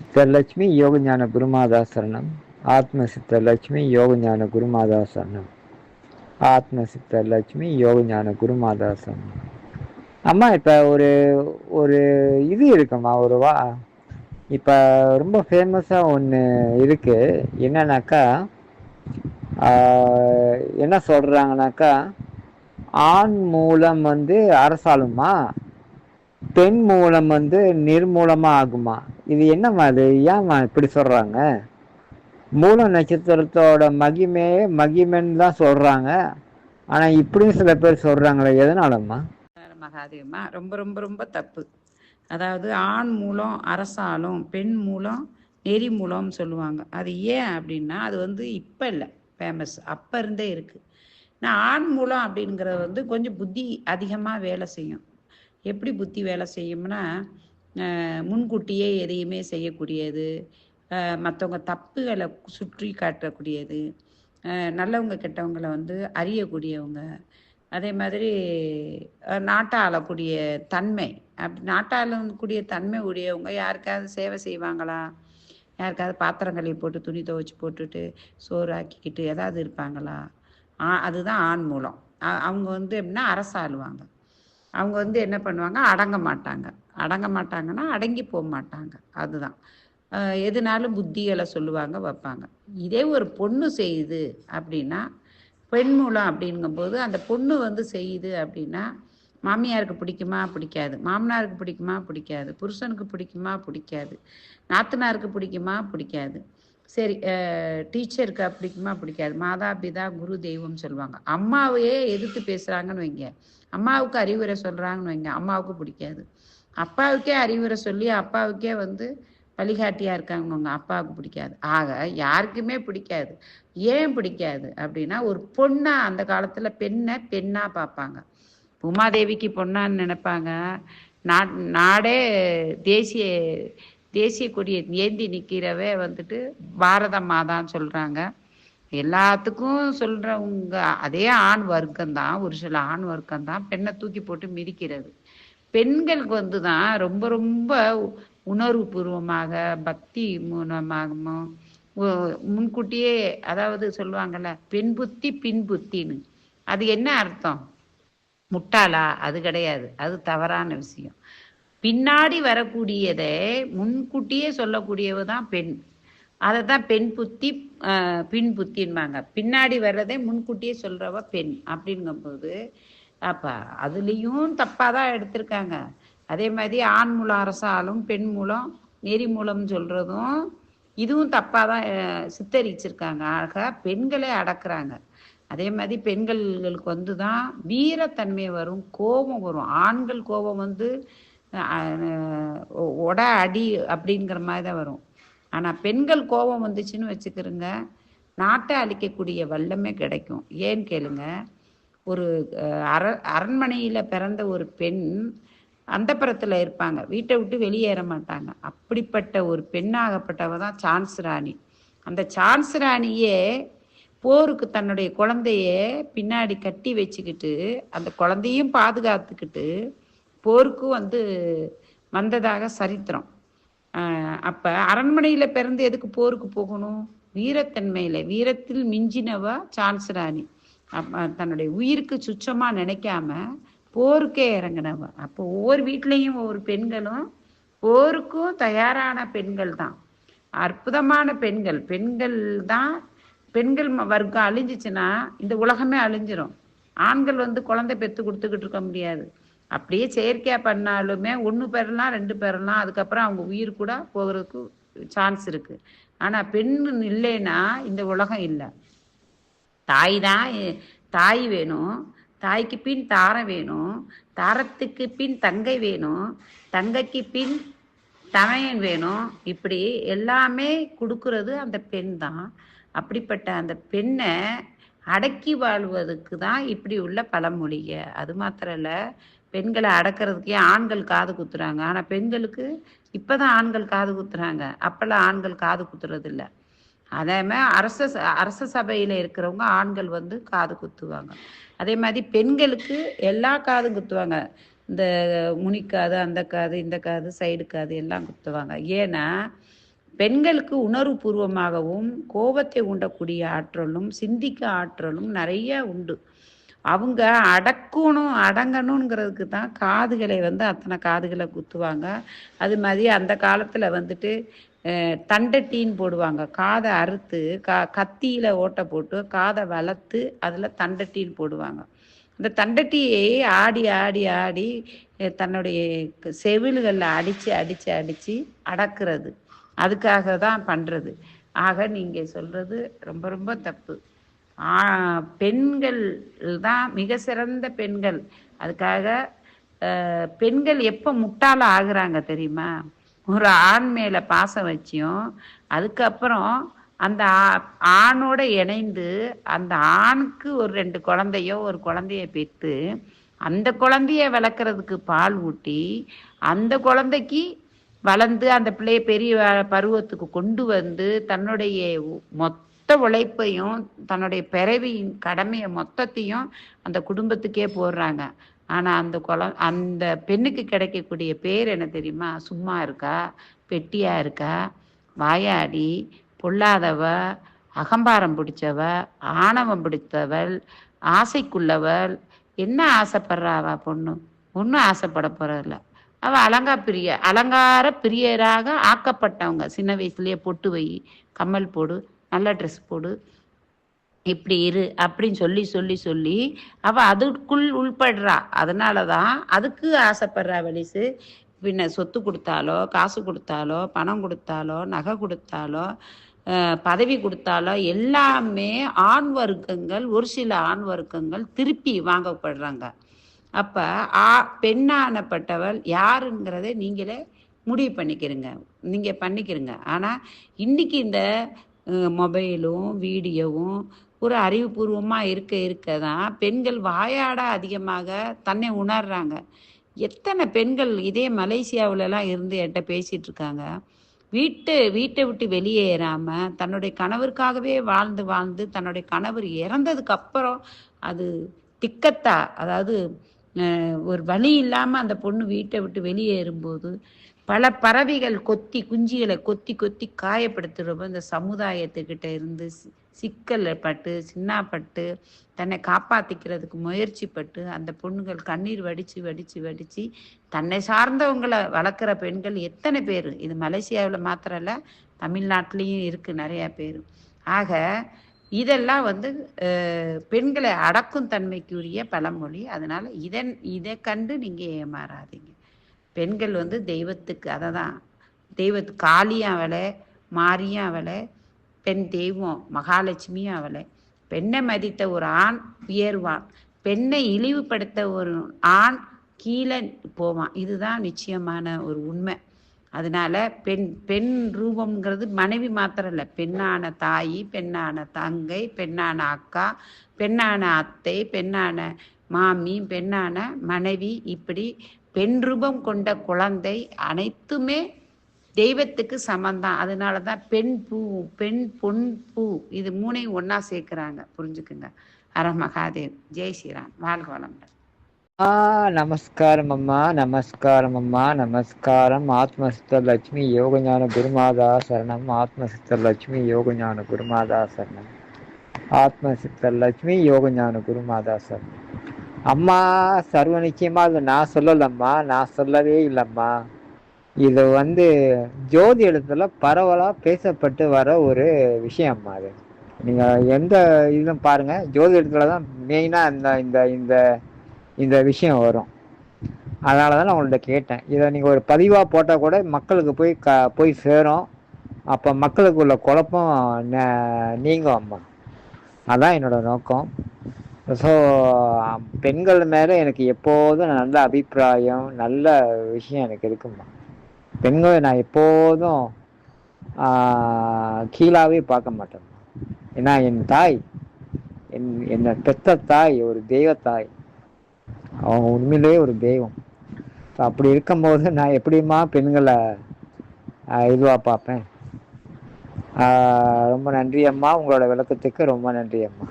சித்தலட்சுமி யோகஞான குருமாதா சரணம் ஆத்ம சித்தலட்சுமி யோகஞான குருமாதா சரணம் ஆத்ம சித்தலட்சுமி யோகஞான குருமாதா சரணம் அம்மா இப்ப ஒரு ஒரு இது இருக்குமா ஒரு வா இப்ப ரொம்ப ஃபேமஸாக ஒண்ணு இருக்கு. என்னன்னாக்கா ஆஹ், என்ன சொல்கிறாங்கனாக்கா ஆண் மூலம் வந்து அரசாளுமா பெண் மூலம் வந்து நிர்மூலமா ஆகுமா? இது என்னம்மா அது ஏம்மா இப்படி சொல்றாங்க? மூல நட்சத்திரத்தோட மகிமையே மகிமைன்னு தான் சொல்றாங்க. ஆனா இப்படியும் சில பேர் சொல்றாங்களே எதனாலம்மா? மகாதேவமா ரொம்ப ரொம்ப ரொம்ப தப்பு. அதாவது ஆண் மூலம் அரசாலும் பெண் மூலம் நெறி மூலம்னு சொல்லுவாங்க. அது ஏன் அப்படின்னா அது வந்து இப்போ இல்லை ஃபேமஸ் அப்போ இருந்தே இருக்குது நான் ஆண் மூலம் அப்படிங்கிறது வந்து கொஞ்சம் புத்தி அதிகமாக வேலை செய்யும். எப்படி புத்தி வேலை செய்யும்னா முன்கூட்டியே எதையுமே செய்யக்கூடியது. மற்றவங்க தப்புகளை சுற்றி காட்டக்கூடியது. நல்லவங்க கெட்டவங்களை வந்து அறியக்கூடியவங்க. அதே மாதிரி அஹ், நாட்டை ஆளக்கூடிய தன்மை. அப்படி நாட்டை ஆளக்கூடிய தன்மை உடையவங்க யாருக்காவது சேவை செய்வாங்களா? யாருக்காவது பாத்திரங்களை போட்டு துணி துவைச்சி போட்டுட்டு சோறு ஆக்கிக்கிட்டு ஏதாவது இருப்பாங்களா? ஆ அதுதான் ஆண் மூலம். அவங்க வந்து எப்படின்னா அரசாளுவாங்க. அவங்க வந்து என்ன பண்ணுவாங்க? அடங்க மாட்டாங்க. அடங்க மாட்டாங்கன்னா அடங்கி போக மாட்டாங்க. அதுதான். எதுனாலும் புத்திகளை சொல்லுவாங்க வைப்பாங்க. இதே ஒரு பொண்ணு செய்யுது அப்படின்னா பெண் மூலம் அப்படிங்கும்போது அந்த பொண்ணு வந்து செய்யுது அப்படின்னா மாமியாருக்கு பிடிக்குமா? பிடிக்காது. மாமனாருக்கு பிடிக்குமா? பிடிக்காது. புருஷனுக்கு பிடிக்குமா? பிடிக்காது. நாத்தனாருக்கு பிடிக்குமா? பிடிக்காது. சரி டீச்சருக்கு பிடிக்குமா? பிடிக்காது. மாதா பிதா குரு தெய்வம் சொல்லுவாங்க. அம்மாவையே எதிர்த்து பேசுகிறாங்கன்னு வைங்க. அம்மாவுக்கு அறிவுரை சொல்கிறாங்கன்னு வைங்க. அம்மாவுக்கு பிடிக்காது. அப்பாவுக்கே அறிவுரை சொல்லி அப்பாவுக்கே வந்து வழிகாட்டியாக இருக்காங்கன்னு அப்பாவுக்கு பிடிக்காது. ஆக யாருக்குமே பிடிக்காது. ஏன் பிடிக்காது அப்படின்னா ஒரு பொண்ணா அந்த காலத்தில் பெண்ணை பெண்ணா பார்ப்பாங்க. உமாதேவிக்கு பொண்ணான்னு நினைப்பாங்க. நா- நாடே தேசிய தேசிய கொடியை ஏந்தி நிற்கிறவே வந்துட்டு பாரத மாதான்னு சொல்கிறாங்க எல்லாத்துக்கும் சொல்கிறவங்க அதே ஆண் வர்க்கம் தான் ஒரு சில ஆண் வர்க்கம் தான் பெண்ணை தூக்கி போட்டு மிதிக்கிறது. பெண்களுக்கு வந்து தான் ரொம்ப ரொம்ப உணர்வு பூர்வமாக பக்தி மூலமாகவும் முன்கூட்டியே அதாவது சொல்லுவாங்கல்ல பெண் புத்தி பின் புத்தின்னு. அது என்ன அர்த்தம்? முட்டாளா? அது கிடையாது. அது தவறான விஷயம். பின்னாடி வரக்கூடியதை முன்கூட்டியே சொல்லக்கூடியவ தான் பெண். அதை தான் பெண் புத்தி பின் புத்தின்பாங்க. பின்னாடி வர்றதை முன்கூட்டியே சொல்றவ பெண். அப்படிங்கும்போது அப்ப அதுலேயும் தப்பாக தான் எடுத்திருக்காங்க. அதே மாதிரி ஆண் மூலம் அரசாலும் பெண் மூலம் நெறி மூலம் சொல்றதும் இதுவும் தப்பாக தான் சித்தரிச்சிருக்காங்க. ஆக பெண்களே அடக்குறாங்க. அதே மாதிரி பெண்களுக்கு வந்து தான் வீரத்தன்மை வரும் கோபம் வரும். ஆண்கள் கோபம் வந்து உட அடி அப்படிங்கிற மாதிரி தான் வரும். ஆனால் பெண்கள் கோபம் வந்துச்சுன்னு வச்சுக்கிறோங்க நாட்டை அழிக்கக்கூடிய வல்லமே கிடைக்கும். ஏன்னு கேளுங்க ஒரு அர அரண்மனையில் பிறந்த ஒரு பெண் அந்தப்புறத்தில் இருப்பாங்க. வீட்டை விட்டு வெளியேற மாட்டாங்க. அப்படிப்பட்ட ஒரு பெண்ணாகப்பட்டவ தான் சான்ஸ் ராணி. அந்த சான்ஸ் ராணியே போருக்கு தன்னுடைய குழந்தைய பின்னாடி கட்டி வச்சுக்கிட்டு அந்த குழந்தையும் பாதுகாத்துக்கிட்டு போருக்கும் வந்து வந்ததாக சரித்திரம். அப்போ அரண்மனையில் பிறந்து எதுக்கு போருக்கு போகணும்? வீரத்தன்மையில் வீரத்தில் மிஞ்சினவா சான்ஸ் ராணி. தன்னுடைய உயிருக்கு சுச்சமா நினைக்காம போருக்கே இறங்கினவ. அப்போ ஒவ்வொரு வீட்லேயும் ஒவ்வொரு பெண்களும் போருக்கும் தயாரான பெண்கள் தான். அற்புதமான பெண்கள். பெண்கள் தான் பெண்கள் வர்க்கம் அழிஞ்சிச்சுன்னா இந்த உலகமே அழிஞ்சிரும். ஆண்கள் வந்து குழந்தை பெற்று கொடுத்துக்கிட்டு இருக்க முடியாது. அப்படியே செயற்கையாக பண்ணாலுமே ஒன்று பெறலாம் ரெண்டு பெறலாம் அதுக்கப்புறம் அவங்க உயிர் கூட போகிறதுக்கு சான்ஸ் இருக்குது ஆனால் பெண் இல்லைன்னா இந்த உலகம் இல்லை. தாய் தான் தாய் வேணும் தாய்க்கு பின் தாரம் வேணும் தாரத்துக்கு பின் தங்கை வேணும் தங்கைக்கு பின் தமையன் வேணும். இப்படி எல்லாமே கொடுக்கறது அந்த பெண் தான். அப்படிப்பட்ட அந்த பெண்ணை அடக்கி வாழ்வதுக்கு தான் இப்படி உள்ள பழமொழிக. அது மாத்திரம் இல்லை பெண்களை அடக்கிறதுக்கே ஆண்கள் காது குத்துறாங்க. ஆனால் பெண்களுக்கு இப்போதான் ஆண்கள் காது குத்துறாங்க. அப்பெல்லாம் ஆண்கள் காது குத்துறது இல்லை அதே மாதிரி அரச ச- அரச சபையில் இருக்கிறவங்க ஆண்கள் வந்து காது குத்துவாங்க. அதே மாதிரி பெண்களுக்கு எல்லா காதும் குத்துவாங்க. இந்த முனிக்காது அந்த காது இந்த காது சைடு காது எல்லாம் குத்துவாங்க. ஏன்னா பெண்களுக்கு உணர்வுபூர்வமாகவும் கோபத்தை உண்டக்கூடிய ஆற்றலும் சிந்திக்க ஆற்றலும் நிறைய உண்டு. அவங்க அடக்கணும் அடங்கணுங்கிறதுக்கு தான் காதுகளை வந்து அத்தனை காதுகளை குத்துவாங்க. அது மாதிரி அந்த காலத்தில் வந்துட்டு தண்டட்டின்னு போடுவாங்க. காதை அறுத்து கா கத்தியில் ஓட்டை போட்டு காதை வளர்த்து அதில் தண்டட்டின்னு போடுவாங்க. அந்த தண்டட்டியை ஆடி ஆடி ஆடி தன்னுடைய செவில்களில் அடித்து அடித்து அடித்து அடக்கிறது. அதுக்காக தான் பண்ணுறது ஆக நீங்கள் சொல்கிறது ரொம்ப ரொம்ப தப்பு. பெண்கள் தான் மிக சிறந்த பெண்கள். அதுக்காக பெண்கள் எப்போ முட்டாள ஆகுறாங்க தெரியுமா? ஒரு ஆண் மேலே பாசம் வச்சியும் அதுக்கப்புறம் அந்த ஆணோட இணைந்து அந்த ஆணுக்கு ஒரு ரெண்டு குழந்தையோ ஒரு குழந்தைய பெற்று அந்த குழந்தைய வளர்க்குறதுக்கு பால் ஊட்டி அந்த குழந்தைக்கு வளர்ந்து அந்த பிள்ளைய பெரிய பருவத்துக்கு கொண்டு வந்து தன்னுடைய மொத்த மொத்த உழைப்பையும் தன்னுடைய பிறவியின் கடமையை மொத்தத்தையும் அந்த குடும்பத்துக்கே போடுறாங்க. ஆனால் அந்த குழ அந்த பெண்ணுக்கு கிடைக்கக்கூடிய பேர் என்ன தெரியுமா? சும்மா இருக்கா? பெட்டியா இருக்கா? வாயாடி பொல்லாதவ அகம்பாரம் பிடிச்சவ ஆணவம் பிடித்தவள் ஆசைக்குள்ளவள். என்ன ஆசைப்படுறாவா பொண்ணு? ஒன்றும் ஆசைப்பட போறதில்ல. அவ அலங்கா பிரிய அலங்கார பிரியராக ஆக்கப்பட்டவங்க. சின்ன வயசுலயே பொட்டு வை கம்மல் போடு நல்ல ட்ரெஸ் போடு. இப்படி இரு அப்படின்னு சொல்லி சொல்லி சொல்லி அவ அதுக்குள் உள்படுறா. அதனால தான் அதுக்கு ஆசைப்படுறா வலிசு. பின்ன சொத்து கொடுத்தாலோ காசு கொடுத்தாலோ பணம் கொடுத்தாலோ நகை கொடுத்தாலோ பதவி கொடுத்தாலோ எல்லாமே ஆண் வர்க்கங்கள் ஒரு சில ஆண் வர்க்கங்கள் திருப்பி வாங்கப்படுறாங்க. அப்போ ஆ பெண்ணானப்பட்டவள் யாருங்கிறத நீங்களே முடிவு பண்ணிக்கிறங்க. நீங்கள் பண்ணிக்கிறங்க. ஆனால் இன்னைக்கு இந்த மொபைலும் வீடியோவும் ஒரு அறிவுபூர்வமாக இருக்க இருக்க தான் பெண்கள் வாயாட அதிகமாக தன்னை உணர்றாங்க. எத்தனை பெண்கள் இதே மலேசியாவிலலாம் இருந்து என்கிட்ட பேசிகிட்டு இருக்காங்க வீட்டு வீட்டை விட்டு வெளியேறாமல் தன்னுடைய கணவருக்காகவே வாழ்ந்து வாழ்ந்து தன்னுடைய கணவர் இறந்ததுக்கு அப்புறம் அது திக்கத்தா அதாவது ஒரு வழி இல்லாமல் அந்த பொண்ணு வீட்டை விட்டு வெளியேறும்போது பல பறவைகள் கொத்தி குஞ்சிகளை கொத்தி கொத்தி காயப்படுத்துகிறப்ப இந்த சமுதாயத்துக்கிட்ட இருந்து சிக்கல் பட்டு சின்னாப்பட்டு தன்னை காப்பாற்றிக்கிறதுக்கு முயற்சி பட்டு அந்த பொண்ணுகள் கண்ணீர் வடித்து வடித்து வடித்து தன்னை சார்ந்தவங்களை வளர்க்குற பெண்கள் எத்தனை பேர்? இது மலேசியாவில் மாத்திரம் இல்லை தமிழ்நாட்டிலையும் இருக்குது நிறையா பேர். ஆக இதெல்லாம் வந்து பெண்களை அடக்கும் தன்மைக்குரிய பழமொழி. அதனால் இதன் இதை கண்டு நீங்கள் ஏமாறாதீங்க. பெண்கள் வந்து தெய்வத்துக்கு அதை தான் தெய்வத்து காளியும் அவளை மாரியும் அவளை பெண் தெய்வம் மகாலட்சுமியும் அவளை பெண்ணை மதித்த ஒரு ஆண் உயர்வான். பெண்ணை இழிவுபடுத்த ஒரு ஆண் கீழே போவான். இதுதான் நிச்சயமான ஒரு உண்மை. அதனால பெண் பெண் ரூபம்ங்கிறது மனைவி மாத்திரம் இல்லை. பெண்ணான தாய் பெண்ணான தங்கை பெண்ணான அக்கா பெண்ணான அத்தை பெண்ணான மாமி பெண்ணான மனைவி இப்படி பெண் ரூபம் கொண்ட குழந்தை அனைத்துமே தெய்வத்துக்கு சமந்தான் அதனால தான் பெண் பூ பெண் பொன் பூ இது மூணையும் ஒன்றா சேர்க்குறாங்க. புரிஞ்சுக்குங்க. அர மகாதேவ். ஜெய் ஸ்ரீராம். வாழ்க வளமுடன். நமஸ்காரம் அம்மா நமஸ்காரம் அம்மா நமஸ்காரம். ஆத்மசித்த லட்சுமி யோகஞான குருமாதா சரணம். ஆத்மசித்த லட்சுமி யோகஞான குருமாதா சரணம். ஆத்மசித்த லட்சுமி யோகஞான குருமாதா சரணம். அம்மா சர்வ நிச்சயமா அது நான் சொல்லலம்மா நான் சொல்லவே இல்லைம்மா. இது வந்து ஜோதி எழுத்துல பரவலாக பேசப்பட்டு வர ஒரு விஷயம்மா அது. நீங்கள் எந்த இதுவும் பாருங்க ஜோதி எழுத்துல தான் மெயினாக இந்த இந்த இந்த இந்த விஷயம் வரும். அதனால தான் நான் உங்கள்கிட்ட கேட்டேன். இதை நீங்கள் ஒரு பதிவாக போட்டால் கூட மக்களுக்கு போய் க போய் சேரும். அப்போ மக்களுக்கு உள்ள குழப்பம் நீங்கும் அம்மா. அதான் என்னோட நோக்கம். ஸோ பெண்கள் மேலே எனக்கு எப்போதும் நல்ல அபிப்பிராயம் நல்ல விஷயம் எனக்கு இருக்குமா பெண்களை நான் எப்போதும் கீழாவே பார்க்க மாட்டேன் ஏன்னா என் தாய் என் என்னை பெத்த தாய் ஒரு தெய்வ தாய். அவங்க உண்மையிலேயே ஒரு தெய்வம். ஸோ அப்படி இருக்கும்போது நான் எப்படிமா பெண்களை இதுவாக பார்ப்பேன்? ரொம்ப நன்றி அம்மா உங்களோட விளக்கத்துக்கு ரொம்ப நன்றி அம்மா